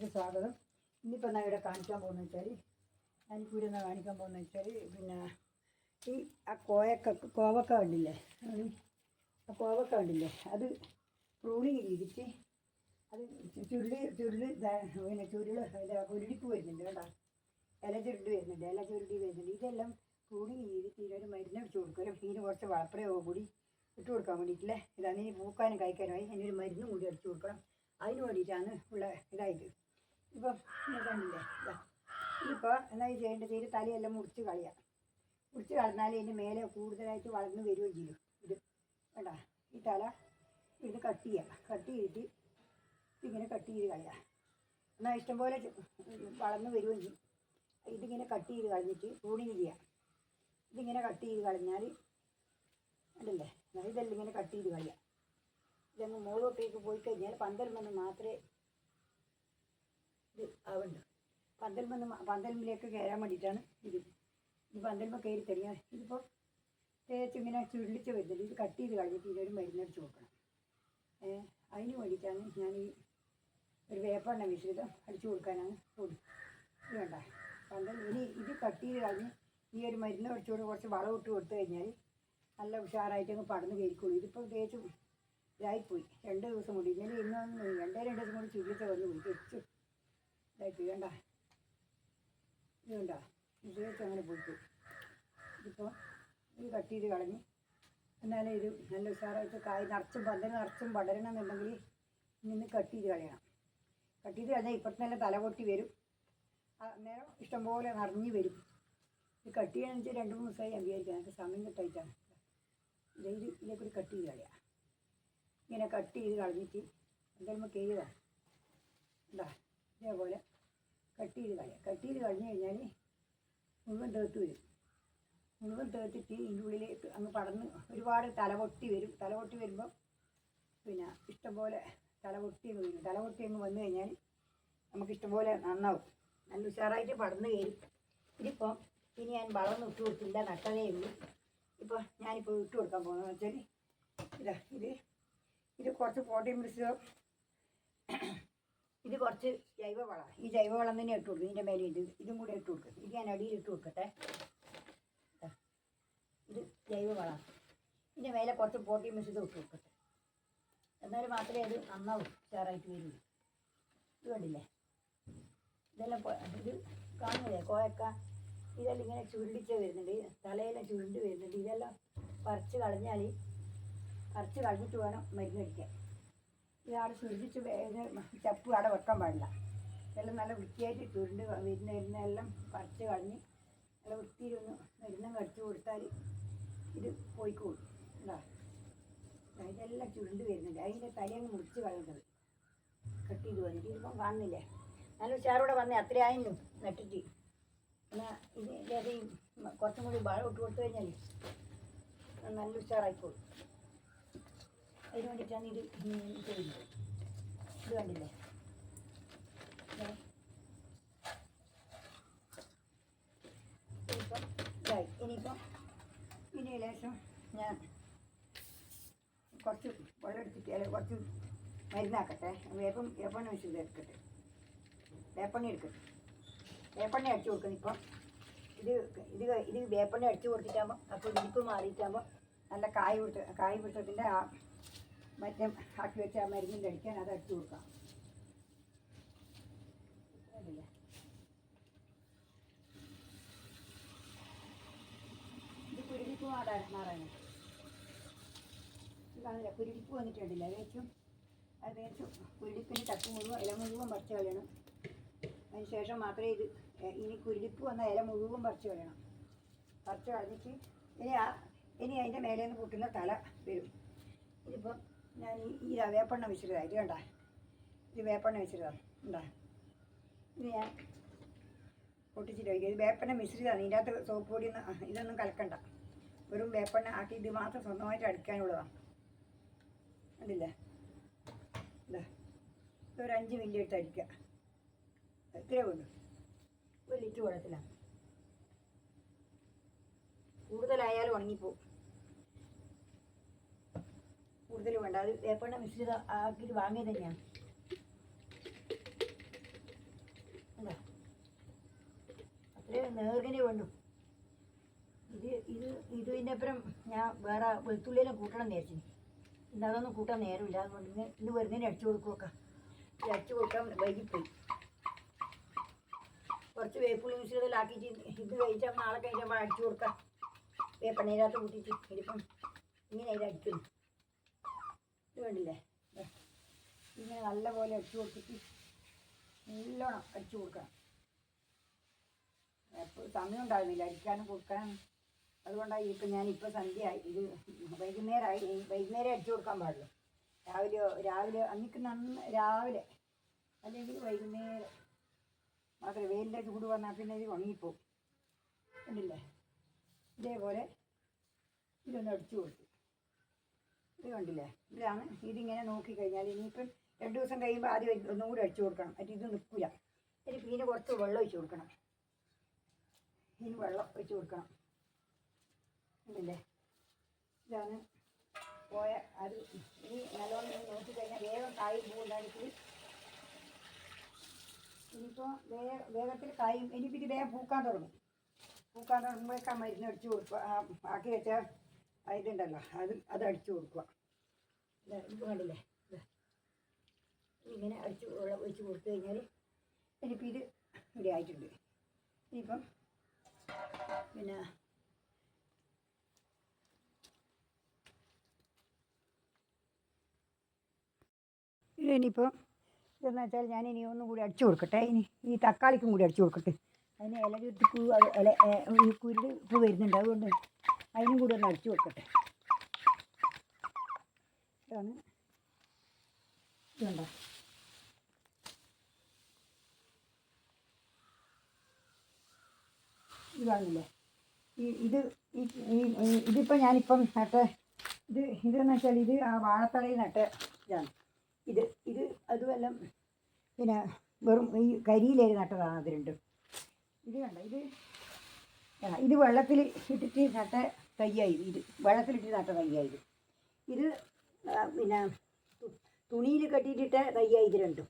ചാനലിലേക്ക് സ്വാഗതം. ഇന്നിപ്പോൾ ഞാൻ ഇവിടെ കാണിക്കാൻ പോകുന്നത് വെച്ചാൽ ഞാനിപ്പോൾ നിന്ന് കാണിക്കാൻ പോകുന്നത് വെച്ചാൽ പിന്നെ ഈ ആ കോയക്ക കോവക്ക ഉണ്ടില്ലേ ആ കോവക്ക ഉണ്ടില്ലേ അത് പ്രൂണിങ് ചെയ്തിട്ട് അത് ചുരുളി ചുരുളി പിന്നെ ചുരുൾ ഉരുളിപ്പ് വരുന്നുണ്ട് കേട്ടോ ഇല ചുരുളി വരുന്നുണ്ട് ഇല ചുരുളി വരുന്നുണ്ട്. ഇതെല്ലാം പ്രൂണിങ് ചെയ്തിട്ട് ഇതിനൊരു മരുന്ന് അടിച്ച് കൊടുക്കണം. ഇതിന് കുറച്ച് വളപ്രയോഗം കൂടി ഇട്ട് കൊടുക്കാൻ വേണ്ടിയിട്ടില്ലേ? ഇതാണ് ഇനി പൂക്കാനും കഴിക്കാനുമായി അതിനൊരു മരുന്നും കൂടി അടിച്ചു കൊടുക്കണം. അതിന് വേണ്ടിയിട്ടാണ് ഉള്ള ഇതായത്. ഇപ്പം കണ്ടില്ലേ ഇപ്പോൾ എന്നാ ചെയ്യേണ്ടത് ഇതിന്റെ തലയെല്ലാം മുറിച്ച് കളയാം. മുറിച്ച് കളഞ്ഞാൽ ഇതിന്റെ മേലെ കൂടുതലായിട്ട് വളർന്നു വരികയും ചെയ്യും. ഇത് വേണ്ട ഈ തല ഇത് കട്ട് ചെയ്യുക കട്ട് ചെയ്തിട്ട് ഇതിങ്ങനെ കട്ട് ചെയ്ത് കളയാം. എന്നാൽ ഇഷ്ടംപോലെ വളർന്നു വരികയും ചെയ്യും. ഇതിങ്ങനെ കട്ട് ചെയ്ത് കളഞ്ഞിട്ട് പ്രൂണിങ് ചെയ്യാം. ഇതിങ്ങനെ കട്ട് ചെയ്ത് കളഞ്ഞാൽ എന്നാൽ ഇതെല്ലാം ഇങ്ങനെ കട്ട് ചെയ്ത് കളയാം. ഇതങ്ങ് മുകളിലോട്ടേക്ക് പോയി കഴിഞ്ഞാൽ പന്തൽ മണ്ണ് മാത്രമേ ഇത് ആവുള്ളൂ പന്തൽമെന്ന് പന്തൽമിലേക്ക് കയറാൻ വേണ്ടിയിട്ടാണ് ഇത്. ഇത് പന്തൽമ കയറി കഴിഞ്ഞാൽ ഇതിപ്പോൾ തേച്ച് ഇങ്ങനെ ചുരുളിച്ച് വരുന്നത് ഇത് കട്ട് ചെയ്ത് കളഞ്ഞിട്ട് ഇതൊരു മരുന്നടിച്ച് കൊടുക്കണം. അതിന് വേണ്ടിയിട്ടാണ് ഞാൻ ഈ ഒരു വേപ്പെണ്ണ മിശ്രിതം അടിച്ചു കൊടുക്കാനാണ് കൂടി ഇത് വേണ്ട പന്തൽ ഇനി ഇത് കട്ട് ചെയ്ത് കളഞ്ഞ് ഈ ഒരു മരുന്ന് അടിച്ചു കൊടുത്ത് കുറച്ച് വളം ഇട്ട് കൊടുത്തു കഴിഞ്ഞാൽ നല്ല ഉഷാറായിട്ട് അങ്ങ് പടന്ന് കയറിക്കോളൂ. ഇതിപ്പോൾ തേച്ച് ഇതായിപ്പോയി. രണ്ട് ദിവസം കൂടി ഇന്നലെ ഇന്നൊന്നും രണ്ടേ രണ്ട് ദിവസം കൂടി ചുരുളിച്ച് വന്ന് പോയി. ഇതായിപ്പോയി വേണ്ട. ഇത് വേണ്ട. ഇത് തേച്ച് അങ്ങനെ പോയിട്ട്. ഇതിപ്പോൾ ഇത് കട്ട് ചെയ്ത് കളഞ്ഞു എന്നാലേ ഇത് നല്ല ഉഷാറായിട്ട് കായ് നിറച്ചും പന്തൽ നിറച്ചും പടരണം എന്നുണ്ടെങ്കിൽ നിന്ന് കട്ട് ചെയ്ത് കളയണം. കട്ട് ചെയ്ത് കളഞ്ഞാൽ ഇപ്പോഴത്തെ നല്ല തല പൊട്ടി വരും. അന്നേരം ഇഷ്ടംപോലെ നിറഞ്ഞ് വരും. ഇത് കട്ട് ചെയ്യാന്ന് വെച്ചാൽ രണ്ട് മൂന്ന് ദിവസമായി ഞാൻ വിചാരിക്കാം എനിക്ക് സമയം കിട്ടായിട്ടാണ്. ഇത് ഇത് ഇതിലേക്കൂടി കട്ട് ചെയ്ത് കളയാം. ഇങ്ങനെ കട്ട് ചെയ്ത് കളഞ്ഞിട്ട് എന്തായാലും എന്താ ഇതേപോലെ കട്ട് ചെയ്ത് കളയാം. കട്ട് കളഞ്ഞു കഴിഞ്ഞാൽ മുഴുവൻ തേർത്ത് വരും. മുഴുവൻ തേർത്തിട്ട് ഇതിന്റെ ഉള്ളിലേക്ക് അങ്ങ് പടന്ന് ഒരുപാട് തലപൊട്ടി വരും. തലപൊട്ടി വരുമ്പം പിന്നെ ഇഷ്ടംപോലെ തലപൊട്ടി അങ്ങ് വരും തലപൊട്ടി അങ്ങ് വന്നു കഴിഞ്ഞാൽ നമുക്ക് ഇഷ്ടംപോലെ നന്നാവും. നല്ല ഉഷാറായിട്ട് പടന്ന് കയറും. ഇതിപ്പം ഇനി ഞാൻ വളർന്ന് ഇട്ട് കൊടുത്തില്ല. നട്ടതേ ഉള്ളൂ. ഇപ്പോൾ ഞാനിപ്പോൾ ഇട്ട് കൊടുക്കാൻ പോകുന്നത് വെച്ചാൽ ഇതാ ഇത്. ഇത് കുറച്ച് പ്രോട്ടീൻ മിശ്രിതം ഇത് കുറച്ച് ജൈവവളമാണ് ഈ ജൈവവളം തന്നെ ഇട്ട് കൊടുക്കും. ഇതിന്റെ മേലെ ഇത് ഇതും കൂടെ ഇട്ട് കൊടുക്കും. ഇത് ഞാൻ അടിയിൽ ഇട്ട് കൊടുക്കട്ടെ. ഇത് ജൈവവളമാണ് ഇതിന്റെ മേലെ കുറച്ച് പ്രോട്ടീൻ മിശ്രിതം ഇട്ട് കൊടുക്കട്ടെ. എന്നാൽ മാത്രമേ അത് നന്നാവും ഉഷാറായിട്ട് വരുള്ളൂ. ഇത് കണ്ടില്ലേ? ഇതെല്ലാം ഇത് കാണുന്നില്ലേ? കോയക്ക. ഇതെല്ലാം ഇങ്ങനെ ചുരുണ്ടിച്ച് വരുന്നുണ്ട്. തലയെല്ലാം ചുരുണ്ട് വരുന്നുണ്ട്. ഇതെല്ലാം പറിച്ച് കളഞ്ഞാൽ പറിച്ച് കളഞ്ഞിട്ട് വേണം മരുന്നടിക്കാൻ ഇയാൾ ചുരുണ്ടിച്ച് വേഗം ചപ്പ് അവിടെ വെക്കാൻ പാടില്ല. എല്ലാം നല്ല വൃത്തിയായിട്ട് ചുരുണ്ട് വരുന്ന വരുന്നതെല്ലാം പറിച്ച് കളഞ്ഞ് നല്ല വൃത്തിയിലൊന്ന് മരുന്നും കടിച്ചു കൊടുത്താൽ ഇത് പോയിക്കോളും. എന്താ ഇതെല്ലാം ചുരുണ്ട് വരുന്നുണ്ട്. അതിന്റെ തലയങ്ങ് മുറിച്ച് കളയേണ്ടത്. കട്ട് ചെയ്ത് വന്നിട്ട് ഇതിപ്പം കാണുന്നില്ലേ? നല്ല ഉഷാറൂടെ വന്നേ. അത്രയായിരുന്നു നട്ടിട്ട്. എന്നാൽ മ- കുറച്ചും കൂടി വാഴ ഇട്ട് കൊടുത്തു കഴിഞ്ഞാൽ നല്ല ഉഷാറായിക്കോളും. അതിന് വേണ്ടിയിട്ടാണ് ഇത് ചെയ്യുന്നത് ഇത് കണ്ടില്ലേ? ദേ. ഇനിയിപ്പം ഇതായി. ഇനിയിപ്പം ഇനി ലേശം ഞാൻ കുറച്ച് വെള്ളം എടുത്തിട്ട് അല്ല കുറച്ച് മരുന്നാക്കട്ടെ. വേപ്പം വേപ്പെണ്ണ വെച്ച് എടുക്കട്ടെ വേപ്പെണ്ണ എടുക്കട്ടെ. വേപ്പെണ്ണ അടിച്ചു കൊടുക്കുന്നു ഇപ്പം. ഇത് ഇത് ഇത് വേപ്പെണ്ണ അടിച്ചു കൊടുത്തിട്ടാകുമ്പോൾ അപ്പോൾ ഇരിപ്പ് മാറിയിട്ടാകുമ്പോൾ നല്ല കായ് പിടുത്ത കായ് പിടുത്തത്തിന്റെ ആ മറ്റേ ആക്കി വെച്ച ആ മരുന്നിന്റെ അടിക്കാൻ അത് അടിച്ചു കൊടുക്കാം? ഇത് കുരുവിപ്പ് മാറാൻ കാണില്ല കുരുടിപ്പ് വന്നിട്ടുണ്ടല്ലേ വേച്ചും അത് വേച്ചു കുരുവിപ്പിന് തട്ട് മുഴുവൻ ഇല മുഴുവൻ പറിച്ചു കളയണം. അതിനുശേഷം മാത്രമേ ഇത് ഇനി കുരുവിപ്പ് വന്ന ഇല മുഴുവൻ പറിച്ചു കളയണം. പറിച്ചു കളഞ്ഞിട്ട് ഇനി ആ ഇനി അതിന്റെ മേലെ നിന്ന് പൊട്ടുന്ന തല വരും. ഇതിപ്പം ഞാൻ ഈ വേപ്പെണ്ണ വെച്ചിരുതാ ഇത് കണ്ട? ഇത് വേപ്പെണ്ണ വെച്ചിരുതാ ഉണ്ടാ ഇത് ഞാൻ പൊട്ടിച്ചിട്ട് വയ്ക്കുക. ഇത് വേപ്പെണ്ണ മിശ്രിതാണ് ഇതിന്റെ അകത്ത് സോപ്പ് പൊടി ഒന്നും ഇതൊന്നും കലക്കണ്ട. വെറും വേപ്പെണ്ണ ആക്കി ഇത് മാത്രം സ്വന്തമായിട്ട് അടിക്കാനുള്ളതാണ് കണ്ടില്ലേ? ഇതാ. ഒരു അഞ്ച് മില്ലി എടുത്ത് അടിക്കുക. എത്രയേ ഉള്ളൂ. ഒരു ലിറ്റർ വെള്ളത്തിലാണ് കൂടുതലായാലും ഉണങ്ങിപ്പോവും. കൂടുതൽ വേണ്ട. അത് വേപ്പെണ്ണ മിശ്രിത ആക്കി വാങ്ങിയത് തന്നെയാണ് അത്രയും നേർക്കിനെ വേണ്ടു. ഇത് ഇത് ഇതിനപ്പുറം ഞാൻ വേറെ വെളുത്തുള്ളിയെല്ലാം കൂട്ടണം നേരത്തിന് ഇന്ന് അതൊന്നും കൂട്ടാൻ നേരമില്ല. അതുകൊണ്ട് ഇന്ന് ഇന്ന് വെറുതെ അടിച്ചു കൊടുക്കുമൊക്കെ അടിച്ചു കൊടുക്കാൻ വൈകിപ്പോയി. കുറച്ച് വേപ്പുള്ളി മിശ്രിതത്തിലാക്കിയിട്ട് ഇത് കഴിച്ചാൽ നാളെ കഴിഞ്ഞാൽ അടിച്ചു കൊടുക്കാം. വേപ്പണ്ണയിനകത്ത് കൂട്ടിയിട്ട് ഇനിയിപ്പം ഇങ്ങനെ അതിൽ അടിക്കുന്നു. ഇത് ഇങ്ങനെ നല്ല ഇങ്ങനെ നല്ലപോലെ അടിച്ചു കൊടുത്തിട്ട് നല്ലോണം അടിച്ചു കൊടുക്കണം. എപ്പോൾ സമയം ഉണ്ടാകുന്നില്ല അടിക്കാനും കൊടുക്കാനും. അതുകൊണ്ടാണ് ഇപ്പം ഞാൻ ഇപ്പോൾ സന്ധ്യയായി. ഇത് വൈകുന്നേരമായി. വൈകുന്നേരം അടിച്ചു കൊടുക്കാൻ പാടുള്ളൂ രാവിലെ രാവിലെ അന്നിക്ക് നന്ന രാവിലെ അല്ലെങ്കിൽ വൈകുന്നേരം മാത്രമേ വെയിലിന്റെ ചൂട് വന്നാൽ പിന്നെ ഇത് ഉണങ്ങിപ്പോവും. കണ്ടില്ലേ? ഇതേപോലെ ഇതൊന്ന് അടിച്ചു കൊടുത്തു. ഇത് കണ്ടില്ലേ? ഇതാണ്. ഇതിങ്ങനെ നോക്കിക്കഴിഞ്ഞാൽ ഇനിയിപ്പം രണ്ട് ദിവസം കഴിയുമ്പോൾ ആദ്യം ഒന്നും കൂടി അടിച്ചു കൊടുക്കണം. അത് ഇത് നിൽക്കില്ല എന്നിട്ട് പിന്നെ കുറച്ച് വെള്ളം ഒഴിച്ചു കൊടുക്കണം. ഇതിന് വെള്ളം ഒഴിച്ചു കൊടുക്കണം. കണ്ടില്ലേ? ഇതാണ് പോയ അത് ഇനി നല്ലോണം നോക്കി നോക്കിക്കഴിഞ്ഞാൽ വേഗം കായ് പൂണ്ടായിട്ട് ഇനിയിപ്പോൾ വേ വേഗത്തിൽ കായും. ഇനിയിപ്പോൾ ഇത് വേഗം പൂക്കാൻ തുടങ്ങും. പൂക്കാൻ തുടങ്ങുമ്പോഴേക്ക് മരുന്ന് അടിച്ചു കൊടുക്കുക. ആക്കി വെച്ച ആ ഇതുണ്ടല്ലോ അത് അത് അടിച്ചു കൊടുക്കുക ഇത് കണ്ടില്ലേ? ഇങ്ങനെ അടിച്ച് ഒഴിച്ച് കൊടുത്തു കഴിഞ്ഞാൽ ഇനിയിപ്പോൾ ഇത് ഇവിടെ ആയിട്ടുണ്ട്. ഇനിയിപ്പം പിന്നെ ഇനിയിപ്പോൾ ഇതെന്ന് വെച്ചാൽ ഞാൻ ഇനി ഒന്നും കൂടി അടിച്ചു കൊടുക്കട്ടെ. ഇനി ഈ തക്കാളിക്കും കൂടി അടിച്ചു കൊടുക്കട്ടെ. അതിന് ഇല ചുറ്റി പൂ ഇല ഈ കുരുട് പൂ വരുന്നുണ്ട്. അതുകൊണ്ട് അതിനും കൂടി ഒന്ന് അടിച്ചു കൊടുക്കട്ടെ. ഇതാണ്. ഇതുണ്ടോ? ഇത് കാണില്ലേ ഈ ഇത് ഈ ഇതിപ്പോൾ ഞാനിപ്പം നട്ട് ഇത് ഇതെന്ന് വെച്ചാൽ ഇത് ആ വാഴത്തടയിൽ നട്ട് ഇതാണ്. ഇത് ഇത് അതുമെല്ലാം പിന്നെ വെറും ഈ കരിയിലേക്ക് നട്ടതാണ് അത് രണ്ടും. ഇത് കണ്ട? ഇത് ഇത് വെള്ളത്തിൽ ഇട്ടിട്ട് നട്ട തയ്യായി ഇത് വെള്ളത്തിലിട്ട് നട്ട തയ്യായി ഇത് പിന്നെ തുണിയിൽ കെട്ടിയിട്ടിട്ട തയ്യായി ഇത് രണ്ടും.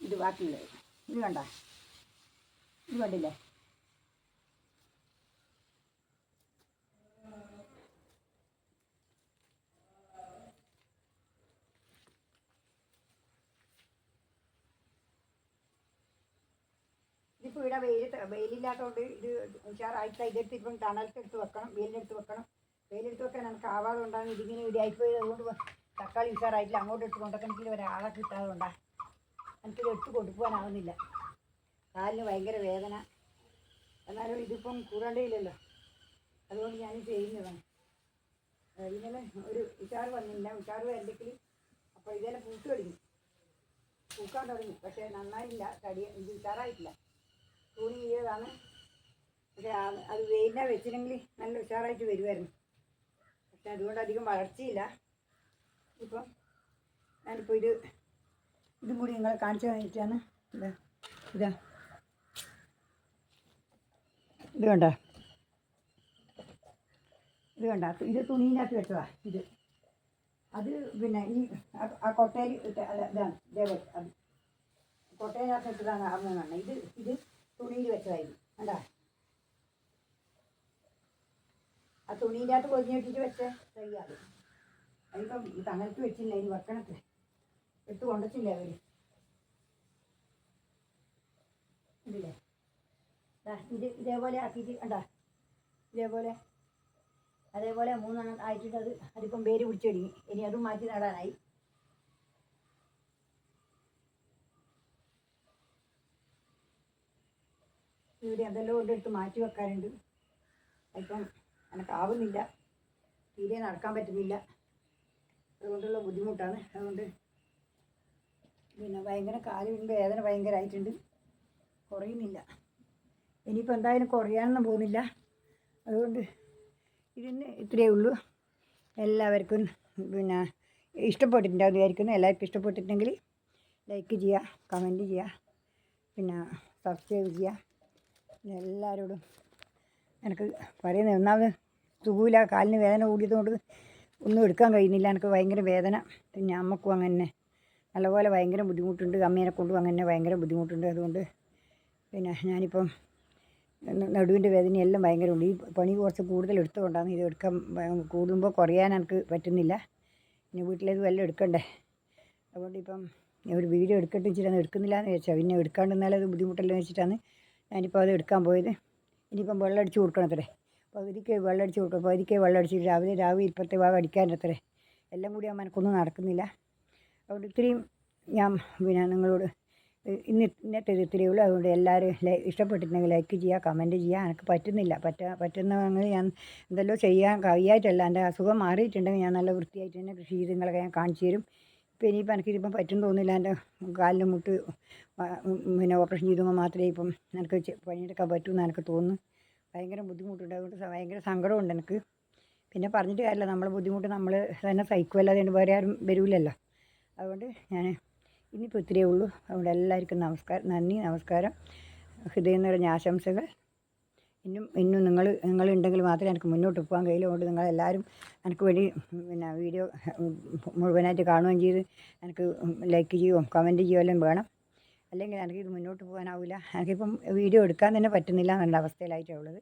ഇത് ബാക്കിയുള്ളത്. ഇത് കണ്ട? ഇത് കണ്ടില്ലേ? ഇതിപ്പോൾ ഇവിടെ വെയിൽ വെയിലില്ലാത്തതുകൊണ്ട് ഇത് ഉഷാറായിട്ട് ഇതെടുത്ത് ഇപ്പം തണലത്തെടുത്ത് വെക്കണം വെയിലെടുത്ത് വെക്കണം. വെയിലെടുത്ത് വെക്കാൻ എനിക്ക് ആവാതെ കൊണ്ടാണ് ഇതിങ്ങനെ ഇവിടെ ആയിപ്പോയത്. അതുകൊണ്ട് തക്കാളി ഉഷാറായിട്ടില്ല. അങ്ങോട്ട് എടുത്ത് കൊണ്ടുവെക്കണമെങ്കിൽ ഒരാളെ കിട്ടാതെ കൊണ്ടാ. എനിക്കിത് എടുത്ത് കൊടുക്കുവാനാവുന്നില്ല കാലിന് ഭയങ്കര വേദന. എന്നാലും ഇതിപ്പം കൂടേണ്ടിയില്ലല്ലോ. അതുകൊണ്ട് ഞാൻ ചെയ്യുന്നതാണ്. ഇങ്ങനെ ഒരു ഉഷാറ് വന്നില്ല. ഉഷാറ് വരണ്ടെങ്കിൽ അപ്പോൾ ഇതെല്ലാം പൂത്ത് കളിക്കും പൂക്കാൻ തുടങ്ങി. പക്ഷേ നന്നായില്ല. തടി ഇത് ഉഷാറായിട്ടില്ല. തുണി ചെയ്തതാണ് പക്ഷേ അത് വെയിലിനെ വെച്ചിരുന്നെങ്കിൽ നല്ല ഉഷാറായിട്ട് വരുമായിരുന്നു. പക്ഷെ അതുകൊണ്ട് അധികം വളർച്ചയില്ല. ഇപ്പം ഞാനിപ്പോൾ ഇത് ഇതും കൂടി നിങ്ങളെ കാണിച്ചു കഴിഞ്ഞിട്ടാണ് ഇതാ ഇതാ. ഇത് കണ്ട? ഇത് കണ്ട? ഇത് തുണീനകത്ത് വെച്ചതാ ഇത്. അത് പിന്നെ ഈ ആ- കൊട്ടയിൽ ഇതാണ് ഇതേപോലെ അത്. കൊട്ടയിനകത്ത് വെച്ചതാണ് ആ മൂന്നെണ്ണം ഇത് ഇത് തുണിയിൽ വെച്ചതായിരുന്നു കണ്ടാ? ആ തുണീന്റെ അകത്ത് പൊതിഞ്ഞിട്ടിട്ട് വെച്ച. കഴിയാതെ അതിപ്പം ഇത് അങ്ങനത്തെ വെച്ചില്ല ഇനി വെക്കണത്തെ എടുത്ത് കൊണ്ടച്ചില്ല അവർ ഇതില്ലേ ഇത് ഇതേപോലെ ആക്കിയിട്ട് കണ്ടാ? ഇതേപോലെ. അതേപോലെ മൂന്നെണ്ണം ആയിട്ടിട്ട് അത്. അതിപ്പം വേര് പിടിച്ചൊടുങ്ങി ഇനി അതും മാറ്റി നടാനായി. ഇവിടെ അതെല്ലാം കൊണ്ട് എടുത്ത് മാറ്റി വെക്കാറുണ്ട് ഇപ്പം എനക്കാവുന്നില്ല തീരെ നടക്കാൻ പറ്റുന്നില്ല. അതുകൊണ്ടുള്ള ബുദ്ധിമുട്ടാണ്. അതുകൊണ്ട് പിന്നെ ഭയങ്കര കാലിന് വേദന ഭയങ്കരമായിട്ടുണ്ട് കുറയുന്നില്ല. ഇനിയിപ്പോൾ എന്തായാലും കുറയാനൊന്നും പോകുന്നില്ല. അതുകൊണ്ട് ഇതിന് ഇത്രയേ ഉള്ളൂ. എല്ലാവർക്കും പിന്നെ ഇഷ്ടപ്പെട്ടിട്ടുണ്ടാവും വിചാരിക്കുന്നു. എല്ലാവർക്കും ഇഷ്ടപ്പെട്ടിട്ടുണ്ടെങ്കിൽ ലൈക്ക് ചെയ്യുക കമന്റ് ചെയ്യുക പിന്നെ സബ്സ്ക്രൈബ് ചെയ്യുക. എല്ലാവരോടും എനിക്ക് പറയുന്നത് ഒന്നാമത് സുഖമില്ല കാലിന് വേദന കൂടിയതുകൊണ്ട് ഒന്നും എടുക്കാൻ കഴിയുന്നില്ല. എനിക്ക് ഭയങ്കര വേദന. പിന്നെ അമ്മക്കും അങ്ങനെ. നല്ലപോലെ ഭയങ്കര ബുദ്ധിമുട്ടുണ്ട്. അമ്മേനെ കൊണ്ടും അങ്ങനെ ഭയങ്കര ബുദ്ധിമുട്ടുണ്ട്. അതുകൊണ്ട് പിന്നെ ഞാനിപ്പം നടുവിന്റെ വേദനയെല്ലാം ഭയങ്കര ഉണ്ട് ഈ പണി കുറച്ച് കൂടുതൽ എടുത്തുകൊണ്ടാണ് ഇത് എടുക്കാൻ കൂടുമ്പോൾ കുറയാൻ എനിക്ക് പറ്റുന്നില്ല. പിന്നെ വീട്ടിലേത് വല്ലതും എടുക്കണ്ടേ? അതുകൊണ്ട് ഇപ്പം ഒരു വീഡിയോ എടുക്കട്ടെ വെച്ചിട്ടാണ് എടുക്കുന്നില്ല എന്ന് വെച്ചാൽ പിന്നെ എടുക്കാണ്ടെന്നാലും അത് ബുദ്ധിമുട്ടല്ലോ എന്ന് വെച്ചിട്ടാണ് ഞാനിപ്പോൾ അത് എടുക്കാൻ പോയത്. ഇനിയിപ്പം വെള്ളം അടിച്ച് കൊടുക്കണത്രേ. പകുതിക്ക് വെള്ളം അടിച്ച് കൊടുക്കണം. പകുതിക്ക് വെള്ളം അടിച്ച് രാവിലെ രാവിലെ ഇപ്പോഴത്തെ ഭാഗം അടിക്കാനത്രേ. എല്ലാം കൂടി ആ മനക്കൊന്നും നടക്കുന്നില്ല. അതുകൊണ്ട് ഇത്രയും ഞാൻ പിന്നെ നിങ്ങളോട് ഇന്ന് ഇന്നത്തെ ഇത് ഇത്രയേ ഉള്ളൂ. അതുകൊണ്ട് എല്ലാവരും ഇഷ്ടപ്പെട്ടിട്ടുണ്ടെങ്കിൽ ലൈക്ക് ചെയ്യുക കമന്റ് ചെയ്യുക. എനിക്ക് പറ്റുന്നില്ല. പറ്റ പറ്റുന്നവങ്ങൾ ഞാൻ എന്തെല്ലോ ചെയ്യാൻ കഴിയായിട്ടല്ല. എന്റെ അസുഖം മാറിയിട്ടുണ്ടെങ്കിൽ ഞാൻ നല്ല വൃത്തിയായിട്ട് തന്നെ കൃഷി ചെയ്ത് നിങ്ങളൊക്കെ ഞാൻ കാണിച്ചു തരും. ഇപ്പം ഇനിയിപ്പോൾ എനിക്കിതിപ്പം പറ്റും തോന്നുന്നില്ല. എന്റെ കാലിന് മുട്ട് പിന്നെ ഓപ്പറേഷൻ ചെയ്തപ്പോൾ മാത്രമേ ഇപ്പം എനിക്ക് പണിയെടുക്കാൻ പറ്റൂ എന്ന് എനിക്ക് തോന്നുന്നു. ഭയങ്കര ബുദ്ധിമുട്ടുണ്ട്. അതുകൊണ്ട് ഭയങ്കര സങ്കടമുണ്ട് എനിക്ക്. പിന്നെ പറഞ്ഞിട്ട് കാര്യമില്ല. നമ്മളെ ബുദ്ധിമുട്ട് നമ്മൾ തന്നെ സഹിക്കുമല്ലാതെ വേറെ ആരും വരില്ലല്ലോ അതുകൊണ്ട് ഞാൻ ഇനിയിപ്പോൾ ഇത്രയേ ഉള്ളൂ. അതുകൊണ്ട് എല്ലാവർക്കും നമസ്കാരം. നന്ദി നമസ്കാരം. ഹൃദയം നിറഞ്ഞ ആശംസകൾ. ഇന്നും ഇന്നും നിങ്ങൾ നിങ്ങളുണ്ടെങ്കിൽ മാത്രമേ എനിക്ക് മുന്നോട്ട് പോകാൻ കഴിയുള്ളൂ. അതുകൊണ്ട് നിങ്ങളെല്ലാവരും എനിക്ക് വേണ്ടി പിന്നെ വീഡിയോ മുഴുവനായിട്ട് കാണുകയും ചെയ്ത് എനിക്ക് ലൈക്ക് ചെയ്യുകയും കമന്റ് ചെയ്യുമല്ലോ വേണം. അല്ലെങ്കിൽ എനിക്കിത് മുന്നോട്ട് പോകാനാവില്ല. എനിക്കിപ്പം വീഡിയോ എടുക്കാൻ തന്നെ പറ്റുന്നില്ല എന്നുള്ള അവസ്ഥയിലായിട്ടാണ് ഉള്ളത്.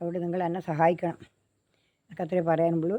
അതുകൊണ്ട് നിങ്ങൾ എന്നെ സഹായിക്കണം. എനിക്ക് അത്രേ പറയാനുള്ളൂ.